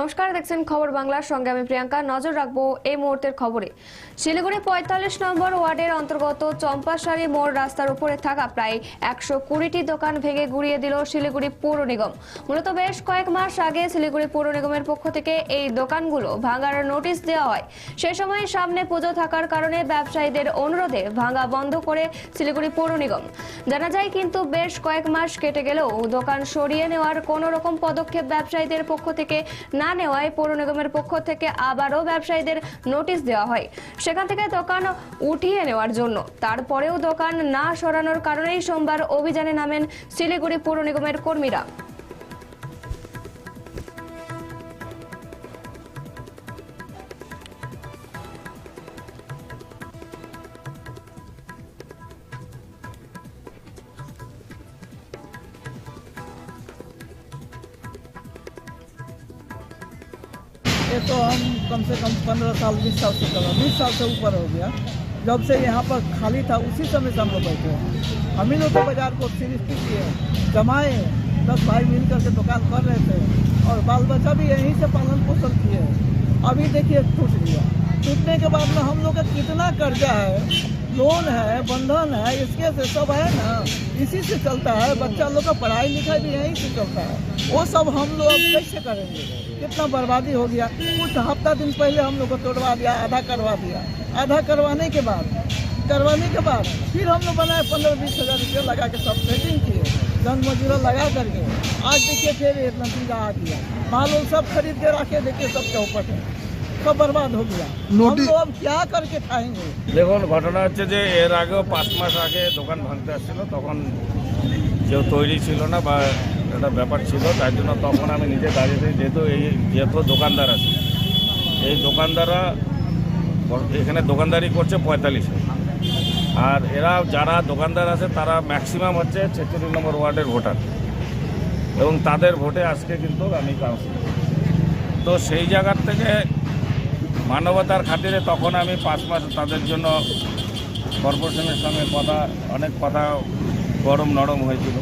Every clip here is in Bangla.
দেখছেন খবর বাংলার সঙ্গে আমি প্রিয়াঙ্কা। নজর রাখব এই মুহূর্তের খবরে। শিলিগুড়ি পঁয়তাল্লিশ নম্বর ওয়ার্ডের অন্তর্গত চম্পাশাড়ি মোড় রাস্তার উপরে থাকা প্রায় একশো কুড়িটি দোকান ভেঙে গুড়িয়ে দিল শিলিগুড়ি পৌর নিগম। মূলত বেশ কয়েক মাস আগে শিলিগুড়ি পৌর নিগমের পক্ষ থেকে এই দোকানগুলো ভাঙার নোটিশ দেওয়া হয়। সে সময় সামনে পুজো থাকার কারণে ব্যবসায়ীদের অনুরোধে ভাঙা বন্ধ করে শিলিগুড়ি পৌর নিগম। জানা যায় কিন্তু বেশ কয়েক মাস কেটে গেলেও দোকান সরিয়ে নেওয়ার কোনো রকম পদক্ষেপ ব্যবসায়ীদের পক্ষ থেকে না নেওয়ায় পৌর নিগমের পক্ষ থেকে আবারও ব্যবসায়ীদের নোটিশ দেওয়া হয়। সেখান থেকে দোকান উঠিয়ে নেওয়ার জন্য। তারপরেও দোকান না সরানোর কারণেই সোমবার অভিযানে নামেন শিলিগুড়ি পৌর নিগমের কর্মীরা। ये तो हम कम से कम पंद्रह साल, बीस साल से कर बीस साल से ऊपर हो गया। जब से यहाँ पर खाली था, उसी समय से हम लोग बैठे हैं। हम ही लोग तो बाज़ार को सृष्टि किए जमाए दस भाई मिल करके दुकान कर रहे थे और बाल बच्चा भी यहीं से पालन पोषण किए अभी देखिए टूट गया। टूटने के बाद में हम लोग का कितना कर्जा है लोन है, बंधन है, इसके से सब है ना। इसी से चलता है। बच्चा लोग का पढ़ाई लिखाई भी यहीं से चलता है। वो सब हम लोग कैसे करेंगे? कितना बर्बादी हो गया। कुछ हफ़्ता दिन पहले हम लोग को तोड़वा दिया, आधा करवा दिया। आधा करवाने के बाद, करवाने के बाद फिर हम लोग बनाए पंद्रह बीस हज़ार रुपये लगा के सब सेटिंग किए। जन मजूरा लगा करके। आज देखिए फिर नतीजा आ गया। माल सब खरीद के रखे, देखिए सब चौपट है। सब बर्बाद हो गया हम नोटिस- लोग अब क्या करके खाएंगे দেখুন ঘটনা হচ্ছে যে এর আগেও পাঁচ মাস আগে দোকান ভাঙতে আসছিল তখন কেউ তৈরি ছিল না বা একটা ব্যাপার ছিল তাই জন্য তখন আমি নিজে দাঁড়িয়ে থাকি যেহেতু এই যেহেতু দোকানদার আছে এই দোকানদাররা এখানে দোকানদারি করছে পঁয়তাল্লিশে আর এরা যারা দোকানদার আছে তারা ম্যাক্সিমাম হচ্ছে ছেচল্লিশ নম্বর ওয়ার্ডের ভোটার এবং তাদের ভোটে আজকে কিন্তু আমি কাউন্সিলর তো সেই জায়গার থেকে মানবতার খাতিরে তখন আমি পাঁচ মাস তাদের জন্য কর্পোরেশনের সঙ্গে কথা অনেক কথা গরম নরম হয়েছিল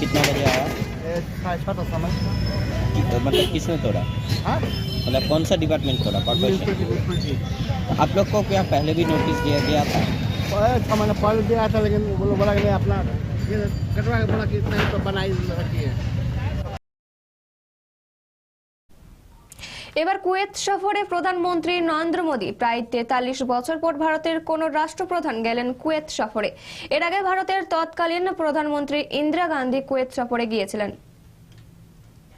कितना बजे आया साढ़े छः समय तो मतलब किसने तोड़ा हाँ मतलब कौन सा डिपार्टमेंट तोड़ा कॉर्पोरेशन आप लोग को क्या पहले भी नोटिस दिया गया था छः महीने पहले दिया था लेकिन वो लोग बोला कि नहीं अपना ये कटवा के बोला कि इतना ही तो बनाई रखी है এবার কুয়েত সফরে প্রধানমন্ত্রী নরেন্দ্র মোদী প্রায় তেতাল্লিশ বছর পর ভারতের কোন রাষ্ট্রপ্রধান গেলেন কুয়েত সফরে। এর আগে ভারতের তৎকালীন প্রধানমন্ত্রী ইন্দিরা গান্ধী কুয়েত সফরে গিয়েছিলেন।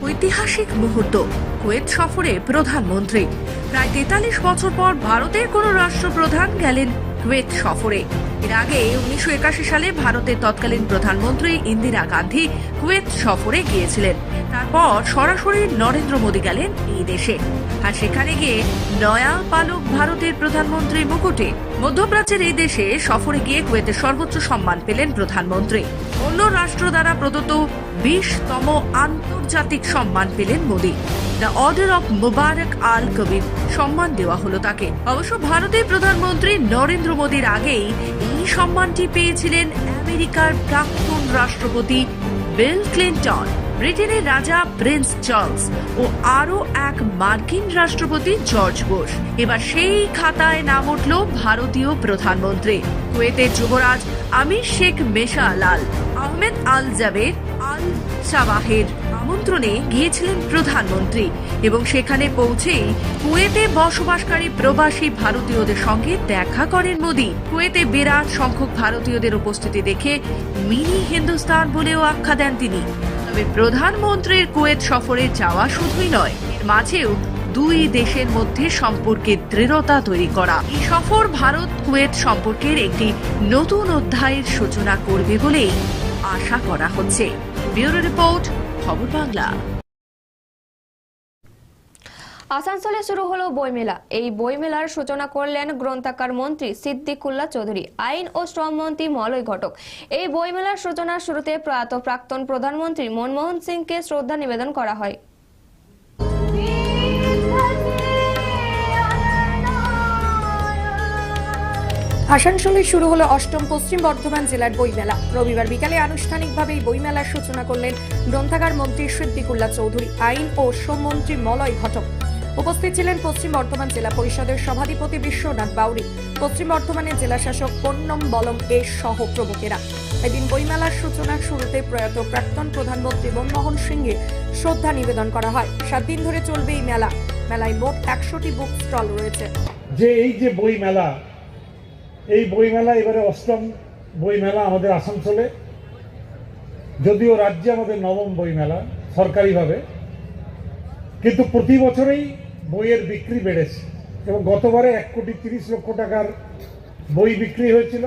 ঐতিহাসিক মুহূর্ত, কুয়েত সফরে প্রধানমন্ত্রী। প্রায় তেতাল্লিশ বছর পর ভারতের কোন রাষ্ট্রপ্রধান গেলেন কুয়েত সফরে। এর আগে উনিশশো একাশি সালে ভারতের তৎকালীন প্রধানমন্ত্রী ইন্দিরা গান্ধী কুয়েত সফরে গিয়েছিলেন। তারপর সরাসরি নরেন্দ্র মোদী গেলেন এই দেশে। আর সেখানে গিয়ে নয়া পালক ভারতের প্রধানমন্ত্রী মুকুটে মধ্যপ্রাচ্যের এই দেশে সফরে গিয়ে কুয়েতের সর্বোচ্চ সম্মান পেলেন প্রধানমন্ত্রী। অন্য রাষ্ট্র দ্বারা প্রদত্ত বিশতম আন্তর্জাতিক সম্মান পেলেন Modi. The order of Mubarak al Kabir সম্মান দেওয়া হলো তাকে। অবশ্য ভারতের প্রধানমন্ত্রী নরেন্দ্র মোদীর আগেই সম্মানটি পেয়েছিলেন আমেরিকার প্রাক্তন রাষ্ট্রপতি বিল ক্লিন্টন, ব্রিটেনের রাজা প্রিন্স চার্লস ও আরও এক মার্কিন রাষ্ট্রপতি জর্জ বুশ। এবার সেই খাতায় নাম উঠল ভারতীয় প্রধানমন্ত্রী। কুয়েতের যুবরাজ আমির শেখ মেশা লাল আহমেদ আল জাবের আল সাবাহের আমন্ত্রণে গিয়েছিলেন প্রধানমন্ত্রী। এবং সেখানে পৌঁছেই কুয়েতে বসবাসকারী প্রবাসী ভারতীয়দের সঙ্গে দেখা করেন মোদী। কুয়েতে বিরাট সংখ্যক ভারতীয়দের উপস্থিতি দেখে মিনি হিন্দুস্তান বলেও আখ্যা দেন তিনি। তবে প্রধানমন্ত্রীর কুয়েত সফরে যাওয়া শুধুই নয়, এর মাঝেও দুই দেশের মধ্যে সম্পর্কের দৃঢ়তা তৈরি করা। এই সফর ভারত কুয়েত সম্পর্কের একটি নতুন অধ্যায়ের সূচনা করবে বলেই আশা করা হচ্ছে। ব্যুরো রিপোর্ট, খবর বাংলা। আসানসোলে শুরু হলো বইমেলা। এই বইমেলার সূচনা করলেন গ্রন্থাকার মন্ত্রী সিদ্দিকুল্লা চৌধুরী, আইন ও শ্রমমন্ত্রী মলয় ঘটক। এই বইমেলার সূচনার শুরুতে প্রয়াত প্রাক্তন প্রধানমন্ত্রী মনমোহন সিংকে শ্রদ্ধা নিবেদন করা হয়। আসানসোলে শুরু হলো অষ্টম পশ্চিম বর্ধমান জেলার বইমেলা। রবিবার বিকালে আনুষ্ঠানিকভাবে এই বইমেলার সূচনা করলেন গ্রন্থাগার মন্ত্রী সিদ্দিকুল্লা চৌধুরী, আইন ও শ্রমমন্ত্রী মলয় ঘটক। উপস্থিত ছিলেন পশ্চিম বর্ধমান জেলা পরিষদের সভাধিপতি বিশ্বনাথ বাউরি, পশ্চিম বর্ধমানের জেলা শাসক পন্নম বলম এ সহ প্রমুখেরা। এদিন বইমেলার সূচনার শুরুতে প্রয়াত প্রাক্তন প্রধানমন্ত্রী মনমোহন সিংহে শ্রদ্ধা নিবেদন করা হয়। সাত দিন ধরে চলবে এই মেলা। মেলায় মোট একশোটি বুক স্টল রয়েছে। যে এই যে বই মেলা এই বই মেলা এবারে অষ্টম বই মেলা আমাদের আসানসোলে। যদিও রাজ্যে আমাদের নবম বই মেলা সরকারিভাবে। কিন্তু প্রতি বছরেই বইয়ের বিক্রি বেড়েছে এবং গতবারে এক কোটি তিরিশ লক্ষ টাকার বই বিক্রি হয়েছিল।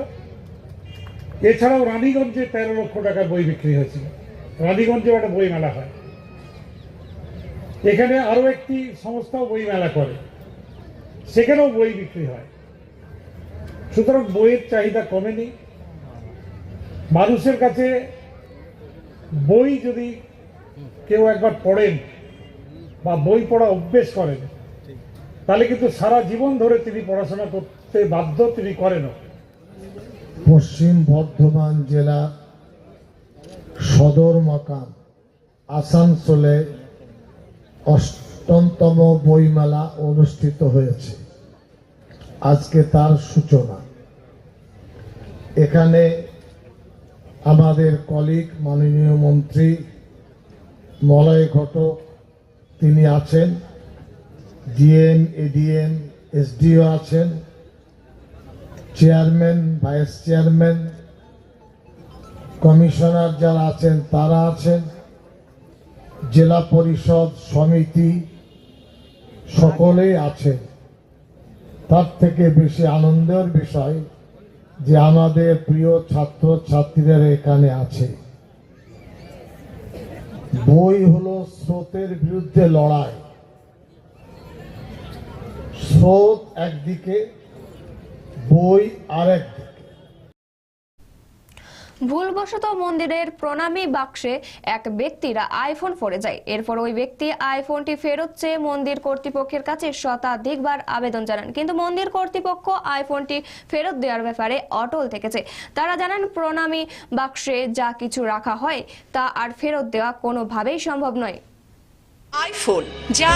এছাড়াও রানীগঞ্জে তেরো লক্ষ টাকার বই বিক্রি হয়েছিল। রানীগঞ্জেও একটা বই মেলা হয়। এখানে আরও একটি সংস্থাও বই মেলা করে। সেখানেও বই বিক্রি হয়। সুতরাং বইয়ের চাহিদা কমেনি। মানুষের কাছে বই যদি কেউ একবার পড়েন বা বই পড়া অভ্যেস করেন। তাহলে কিন্তু সারা জীবন ধরে তিনি পড়াশোনা করতে বাধ্য তিনি করেনও পশ্চিম বর্ধমান জেলা সদর মকাম আসানসোলে অষ্টমতম বইমেলা অনুষ্ঠিত হয়েছে। আজকে তার সূচনা। এখানে আমাদের কলিগ মাননীয় মন্ত্রী মলয় ঘটক তিনি আছেন ডিএম এডিএম এসডিও আছেন, চেয়ারম্যান, ভাইস চেয়ারম্যান, কমিশনার যারা আছেন তারা আছেন, জেলা পরিষদ সমিতি সকলেই আছেন। তার থেকে বেশি আনন্দের বিষয় যে আমাদের প্রিয় ছাত্র ছাত্রীরা এখানে আছে। বই হলো স্রোতের বিরুদ্ধে লড়াই। স্রোত একদিকে বই আরেক দিকে ভুলবশত মন্দিরের প্রণামী বাক্সে এক ব্যক্তিরা আইফোন পড়ে যায়। এরপর ওই ব্যক্তি আইফোনটি ফেরত চেয়ে মন্দির কর্তৃপক্ষের কাছে শতাধিকবার আবেদন জানান। কিন্তু মন্দির কর্তৃপক্ষ আইফোনটি ফেরত দেওয়ার ব্যাপারে অটল থেকেছে। তারা জানান, প্রণামী বাক্সে যা কিছু রাখা হয় তা আর ফেরত দেওয়া কোনোভাবেই সম্ভব নয়। আইফোন, যা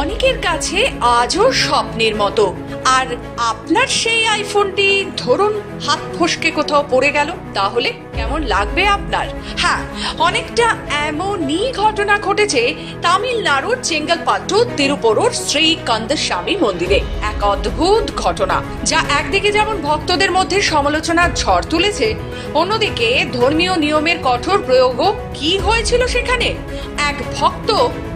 অনেকের কাছে আজও স্বপ্নের মতো। আর আপনার সেই আইফোনটি ধরুন, হাত ফসকে কোথাও পড়ে গেল, তাহলে কেমন লাগবে আপনার? হ্যাঁ অনেকটা এমনই ঘটনা ঘটেছে তামিলনাড়ুর চেঙ্গলপাট্টু তিরুপরুর শ্রী কন্দস্বামী মন্দিরে। এক অদ্ভুত ঘটনা, যা একদিকে যেমন ভক্তদের মধ্যে সমালোচনার ঝড় তুলেছে, অন্যদিকে ধর্মীয় নিয়মের কঠোর প্রয়োগও কি হয়েছিল সেখানে? এক ভক্ত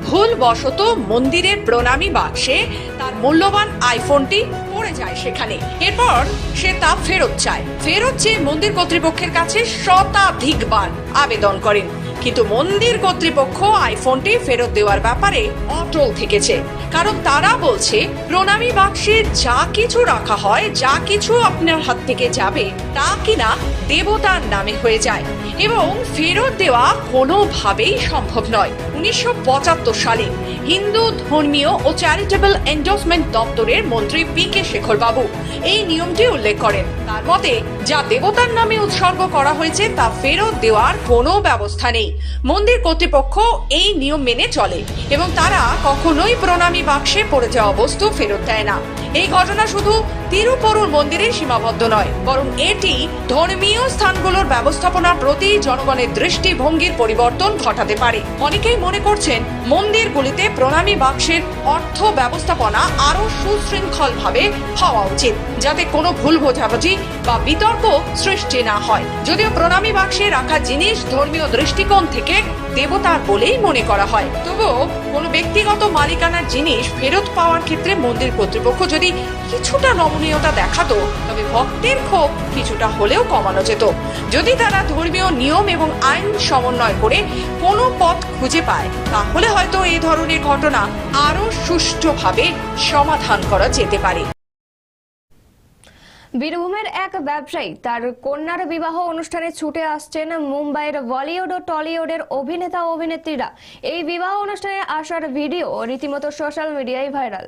ভুলবশত মন্দিরের প্রণামী বাক্সে তার মূল্যবান আইফোনটি পড়ে যায় সেখানে। এরপর সে তা ফেরত চায়। ফেরত চেয়ে মন্দির কর্তৃপক্ষের কাছে শতাধিকবার আবেদন করেন। কিন্তু মন্দির কর্তৃপক্ষ আইফোনটি ফেরত দেওয়ার ব্যাপারে অটল থেকেছে। কারণ তারা বলছে, প্রণামী বাক্সে যা কিছু রাখা হয়, যা কিছু আপনার হাত থেকে যাবে, তা কিনা দেবতার নামে হয়ে যায় এবং ফেরত দেওয়া কোনোভাবেই সম্ভব নয়। উনিশশো সালে হিন্দু ধর্মীয় ও চ্যারিটেবল এন্ডোসমেন্ট দপ্তরের মন্ত্রী পি কে শেখর বাবু এই নিয়মটি উল্লেখ করেন। তার মতে, যা দেবতার নামে উৎসর্গ করা হয়েছে, তা ফেরত দেওয়ার কোনো ব্যবস্থা নেই। মন্দির কর্তৃপক্ষ এই নিয়ম মেনে চলে এবং তারা কখনোই প্রণামী বাক্সে পড়ে যাওয়া বস্তু ফেরত দেয় না। এই ঘটনা শুধু তিরুপরুর মন্দিরে সীমাবদ্ধ নয়, বরং এটি ধর্মীয় স্থানগুলোর ব্যবস্থাপনার প্রতি জনগণের দৃষ্টিভঙ্গির পরিবর্তন ঘটাতে পারে। অনেকেই মনে করছেন মন্দিরগুলিতে প্রণামী বাক্সের অর্থ ব্যবস্থাপনা আরও সুশৃঙ্খল ভাবে হওয়া উচিত, যাতে কোনো ভুল বোঝাবুঝি বা বিতর্ক সৃষ্টি না হয়। যদিও প্রণামী বাক্সে রাখা জিনিস ধর্মীয় দৃষ্টিকোণ থেকে দেবতার বলেই মনে করা হয়। তবুও কোনো ব্যক্তিগত মালিকানার জিনিস ফেরত পাওয়ার ক্ষেত্রে মন্দির কর্তৃপক্ষ যদি কিছুটা নমনীয়তা দেখাতো, তবে ভক্তের ক্ষোভ কিছুটা হলেও কমানো যেত। যদি তারা ধর্মীয় নিয়ম এবং আইন সমন্বয় করে কোনো পথ খুঁজে পায়, তাহলে হয়তো এই ধরনের ঘটনা আরও সুষ্ঠুভাবে সমাধান করা যেতে পারে। বীরভূমের এক ব্যবসায়ী তার কন্যার বিবাহ অনুষ্ঠানে ছুটে আসছেন মুম্বাইয়ের বলিউড ও টলিউডের অভিনেতা অভিনেত্রীরা। এই বিবাহ অনুষ্ঠানে আসার ভিডিও রীতিমতো সোশ্যাল মিডিয়ায় ভাইরাল।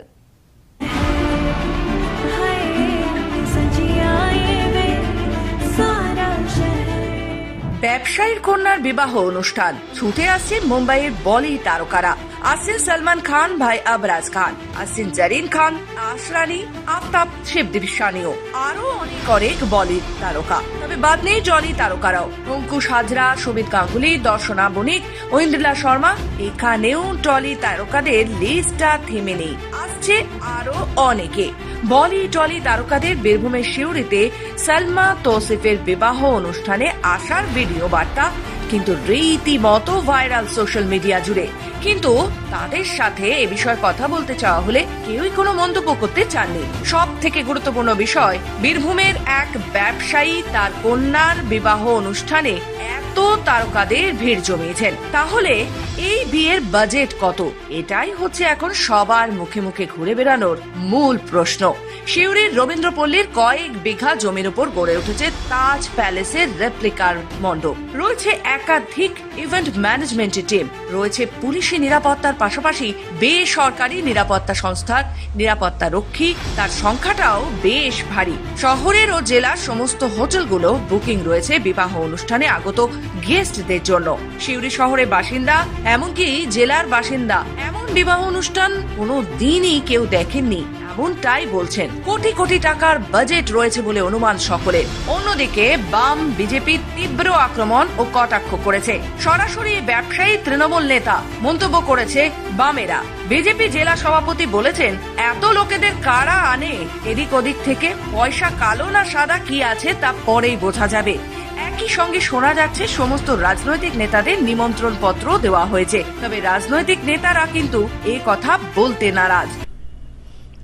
ব্যবসায়ীর কন্যার বিবাহ অনুষ্ঠান। ছুটে আসছে মুম্বাইয়ের বলি তারকারা। আসছেন সলমান খান, ভাই আবরাজ খান। আসছেন জারিন খান, আশরানি, আফতাব শিবদীপ সানিও আরও অনেক অনেক বলি তারকা। তবে বাদ নেই জলি তারকারাও। অঙ্কুশ হাজরা, সুমিত গাঙ্গুলি, দর্শনা বণিক, ঐন্দ্রিলা শর্মা, এখানেও টলি তারকাদের লিস্টটা থেমে নেই। আসছে আরও অনেকে। বলি টলি তারকাদের বীরভূমের শিউরিতে সালমা তোসিফের বিবাহ অনুষ্ঠানে আসার ভিডিও বার্তা কিন্তু রীতিমতো ভাইরাল সোশ্যাল মিডিয়া জুড়ে। কিন্তু তাদের সাথে এ বিষয়ে কথা বলতে চাওয়া হলে কেউই কোনো মন্তব্য করতে চাননি। সব থেকে গুরুত্বপূর্ণ বিষয়, বীরভূমের এক ব্যবসায়ী তার কন্যার বিবাহ অনুষ্ঠানে এত তারকাদের ভিড় জমিয়েছেন। তাহলে এই বিয়ের বাজেট কত? এটাই হচ্ছে এখন সবার মুখে মুখে ঘুরে বেড়ানোর মূল প্রশ্ন। শিউরির রবীন্দ্রপল্লীর কয়েক বিঘা জমির উপর গড়ে উঠেছে তাজ প্যালেসের রেপ্লিকার মণ্ডপ। রয়েছে একাধিক ইভেন্ট ম্যানেজমেন্টের টিম। রয়েছে পুলিশি নিরাপত্তার পাশাপাশি বেসরকারি নিরাপত্তা সংস্থার নিরাপত্তা রক্ষী। তার সংখ্যাটাও বেশ ভারী। শহরের ও জেলার সমস্ত হোটেলগুলো বুকিং রয়েছে বিবাহ অনুষ্ঠানে আগত গেস্টদের জন্য। শিউরি শহরের বাসিন্দা, এমনকি জেলার বাসিন্দা। এমন বিবাহ অনুষ্ঠান কোনো দিনই কেউ দেখেননি। এমনটাই বলছেন। কোটি কোটি টাকার বাজেট রয়েছে বলে অনুমান সকলে। অন্যদিকে বাম বিজেপি তীব্র আক্রমণ ও কটাক্ষ করেছে। সরাসরি ব্যবসায়ী তৃণমূল নেতা মন্তব্য করেছে বামেরা। বিজেপি জেলা সভাপতি বলেছেন, এত লোকেদের কারা আনে? এদিক ওদিক থেকে পয়সা কালো না সাদা কি আছে তা পরেই বোঝা যাবে। একই সঙ্গে শোনা যাচ্ছে, সমস্ত রাজনৈতিক নেতাদের নিমন্ত্রণ পত্র দেওয়া হয়েছে। তবে রাজনৈতিক নেতারা কিন্তু এ কথা বলতে নারাজ।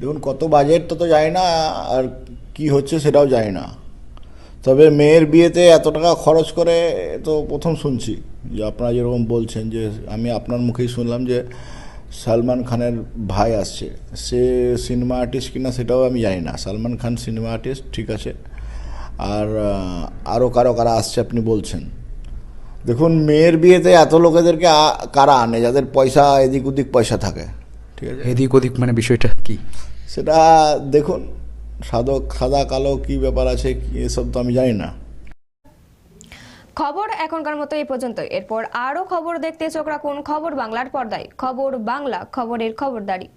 দেখুন, কত বাজেট তো তো না, আর কি হচ্ছে সেটাও জানি না। তবে মেয়ের বিয়েতে এত টাকা খরচ করে তো প্রথম শুনছি। যে আপনারা যেরকম বলছেন যে, আমি আপনার মুখেই শুনলাম যে সালমান খানের ভাই আসছে। সে সিনেমা আর্টিস্ট কিনা সেটাও আমি জানি না। সালমান খান সিনেমা আর্টিস্ট, ঠিক আছে। আর আরও কারও কারা আসছে আপনি বলছেন। দেখুন, মেয়ের বিয়েতে এত লোকেদেরকে কারা আনে? যাদের পয়সা এদিক ওদিক পয়সা থাকে। ঠিক আছে এদিক ওদিক মানে বিষয়টা কি? সেটা দেখুন সাধক সাদা কালো কি ব্যাপার আছে কি এসব তো আমি জানি না। খবর এখনকার মতো এই পর্যন্ত। এরপর আরও খবর দেখতে চোখ রাখুন খবর বাংলার পর্দায়। খবর বাংলা খবরের খবরদারি।